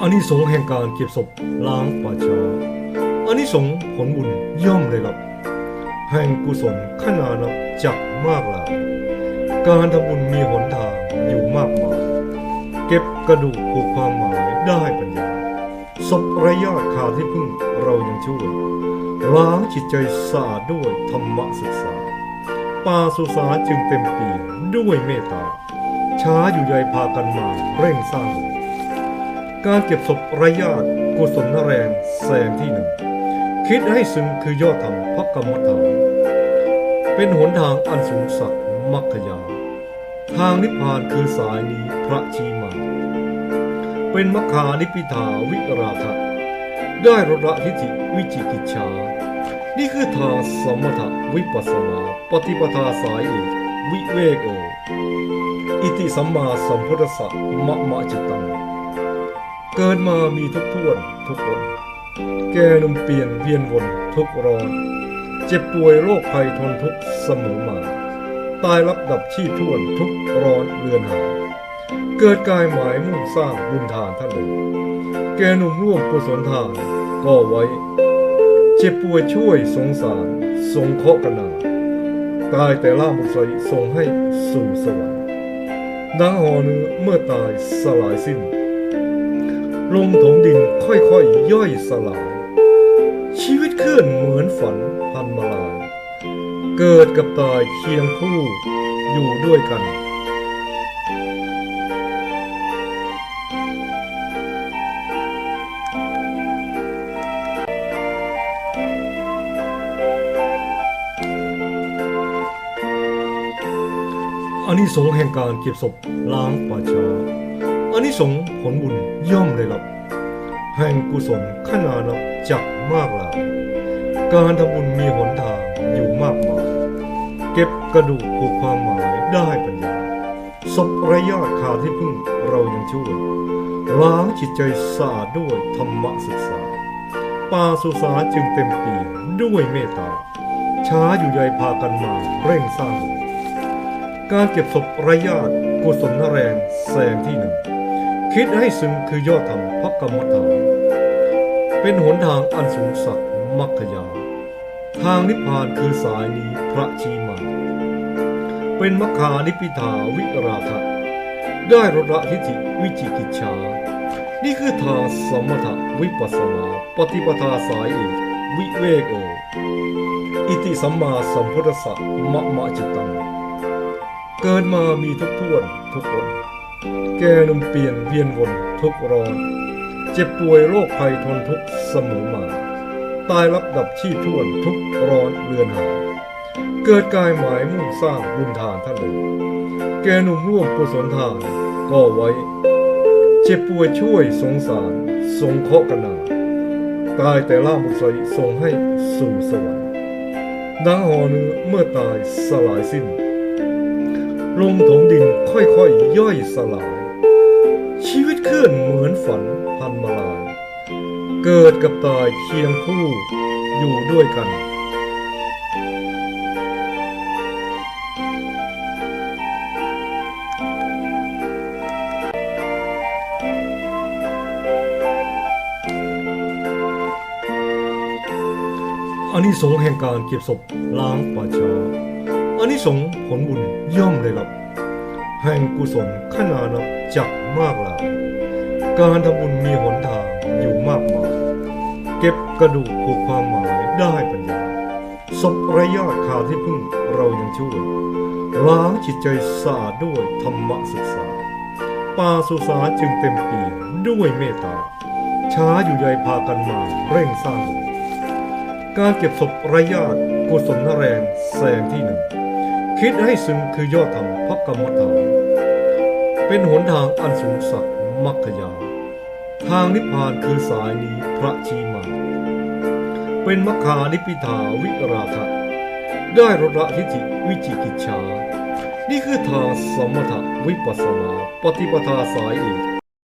อานิสงส์แห่งการเก็บศพล้างป่าช้าอานิสงส์ผลบุญย่อมเลยรับ แห่งกุศลขนานับจักมากหลาย การทำบุญมีหนทางอยู่มากมาย เก็บกระดูกผูกความหมายได้ปัญญาศพระยะขาดที่พึ่งเรายังช่วยล้างจิตใจสะอาดด้วยธรรมศึกษา ป่าสุสาจึงเต็มเปี่ยมด้วยเมตตา ช้าอยู่ใยพากันมาเร่งสร้าง การเก็บศพไระยะกุศลแรงแสงที่หนึ่ง คิดให้ซึ้งคือยอดธรรมพักกรรมฐานเป็นหนทางอันสูงสักมัคคยา ทางนิพพานคือสายนี้พระชีมา เป็นมัคคานิพิทาวิราคะได้รดละทิฏฐิวิจิกิจฉา นี่คือทางสมถะวิปัสสนา ปฏิปทาสายเอกวิเวกโอ อิติสัมมาสัมพุทธสสะมะมะจิตตัง เกิดมามีทุกท่วนทุกคนแก่หนุ่มเปลี่ยนเวียนวนทุกร้อน เจ็บป่วยโรคภัยทนทุกเสมอมา ตายรับดับชีพท่วนทุกร้อนเรือนหา เกิดกายหมายมุ่งสร้างบุญทานท่านเลยแก่หนุ่มร่วมกุศลทานก็ไว้ เจ็บป่วยช่วยสงสาร สงเคราะห์กันนาตายแต่ล่ามุสยส่งให้สู่สวรรค์ดังหอเนื้อเมื่อตายสลายสิ้น ลงถมดินค่อยๆย่อยสลาย ชีวิตเคลื่อนเหมือนฝันพันมาลาย เกิดกับตายเคียงคู่อยู่ด้วยกันอานิสงส์แห่งการเก็บศพล้างป่าช้าอานิสงส์ผลบุญ ย่อมเลยรับแห่งกุศลขนานับจักมากหลายการทำบุญมีหนทางอยู่มากมาย เก็บกระดูกผูกความหมายได้ปัญญาศพระยะขาดที่พึ่งเรายังช่วยล้างจิตใจสะอาดด้วยธรรมศึกษาป่าสุสาจึงเต็มเปี่ยมด้วยเมตตา ช้าอยู่ใยพากันมาเร่งสร้าง การเก็บศพระยะกุศลแรงแสงที่หนึ่ง คิดให้ซึ้งคือยอดธรรมพักกรรมฐานเป็นหนทางอันสูงสักมัคคยา ทางนิพพานคือสายนี้พระชีมา เป็นมัคคานิพิทาวิราคะ ได้รดละทิฏฐิวิจิกิจฉานี่คือทางสมถะวิปัสสนาปฏิปทาสายเอกวิเวกโอ อิติสัมมาสัมพุทธสสะมะมะจิตตัง เกิดมามีทุกท่วนทุกคน แกนุ่มเปลี่ยนเวียนวนทุกร้อน เจ็บป่วยโรคภัยทนทุกเสมอมา ตายรับดับชีพท่วนทุกร้อนเรือนหา เกิดกายหมายมุ่งสร้างบุญทานท่านเลยแกนุ่มร่วมกุศลทานก็ไว้ เจ็บป่วยช่วยสงสาร สงเคราะห์กันนาตายแต่ล่ามุสยส่งให้สู่สวรรค์ดังหอเนื้อเมื่อตายสลายสิ้น ลงถมดินค่อยๆย่อยสลาย ชีวิตเคลื่อนเหมือนฝันพันมาลาย เกิดกับตายเคียงคู่อยู่ด้วยกันอานิสงส์แห่งการเก็บศพล้างป่าช้า อานิสงส์ผลบุญย่อมเลยรับ แห่งกุศลขนานับจักมากหลาย การทำบุญมีหนทางอยู่มากมาย เก็บกระดูกผูกความหมายได้ปัญญาศพระยะขาดที่พึ่งเรายังช่วย ล้างจิตใจสะอาดด้วยธรรมศึกษา ป่าสุสาจึงเต็มเปี่ยมด้วยเมตตา ช้าอยู่ใยพากันมาเร่งสร้าง การเก็บศพระยะกุศลแรงแสงที่หนึ่ง คิดให้ซึ้งคือยอดธรรมพักกรรมฐานเป็นหนทางอันสูงสักมัคคยา ทางนิพพานคือสายนี้พระชีมา เป็นมัคคานิพิทาวิราคะได้รดละทิฏฐิวิจิกิจชา นี่คือทางสมถะวิปัสสนา ปฏิปทาสายเอก